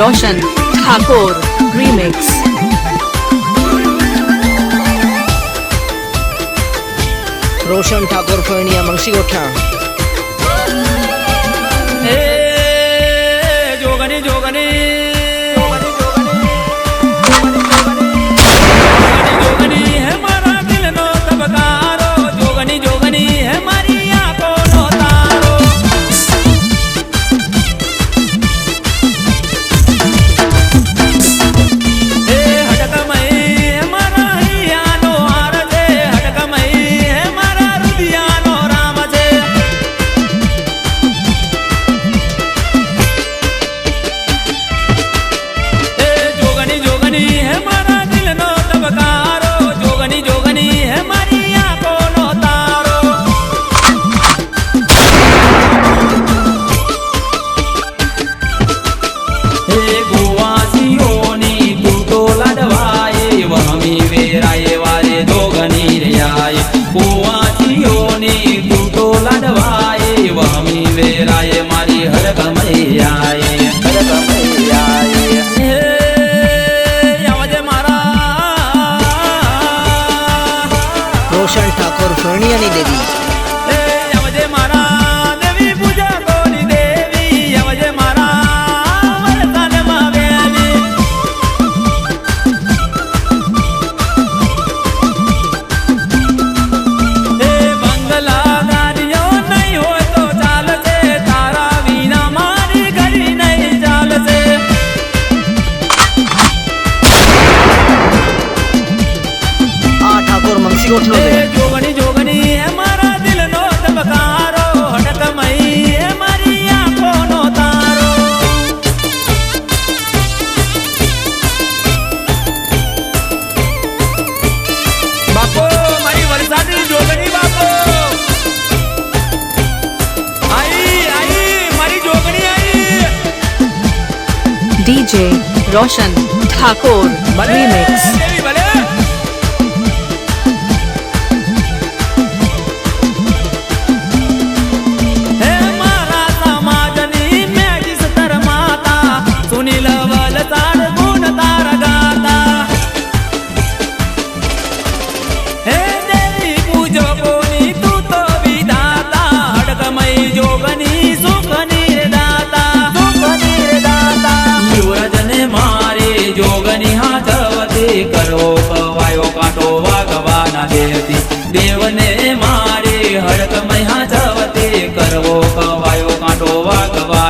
Roshan Thakur remix. Roshan Thakur ফোনিয়া মাংসি গোঠা रोशन ठाकुर मिक्स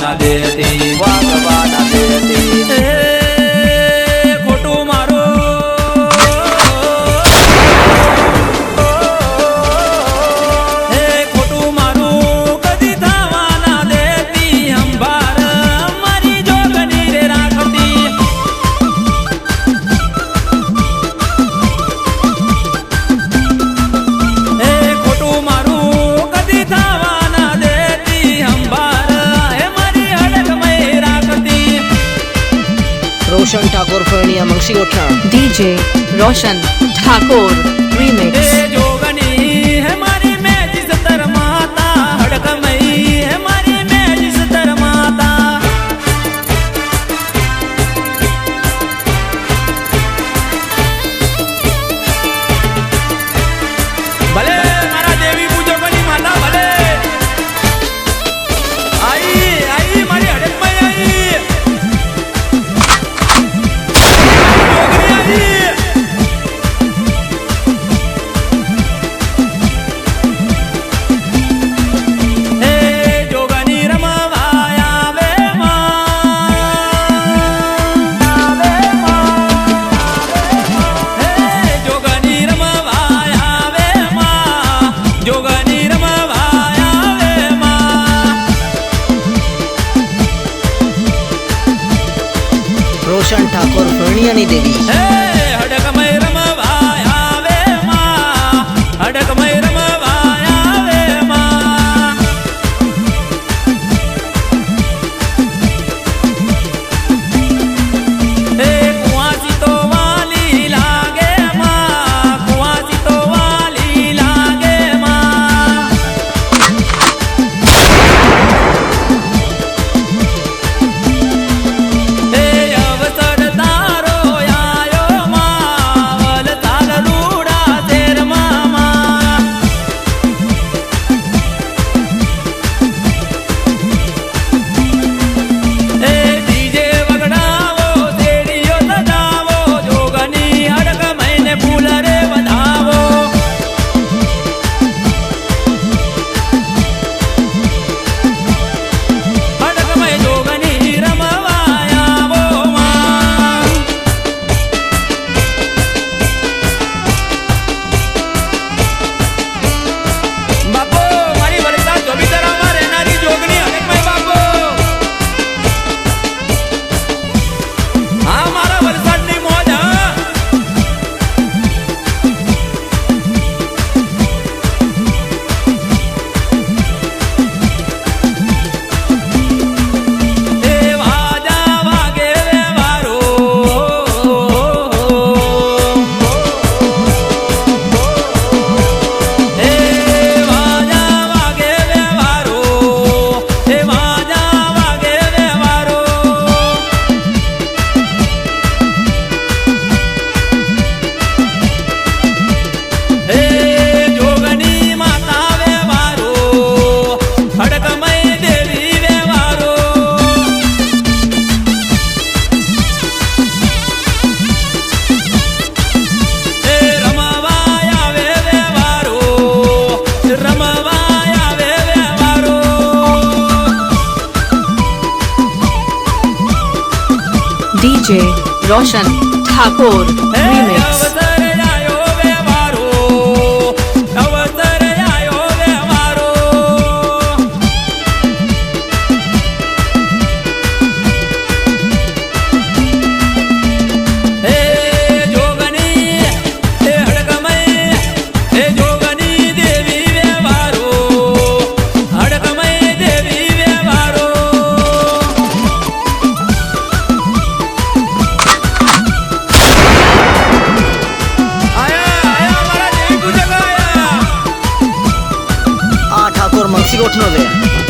દેતી रोशन ठाकुर रीमिक्स रोशन ठाकुर पूर्णियानी देवी DJ Roshan Thakur હે Remix रोट्नु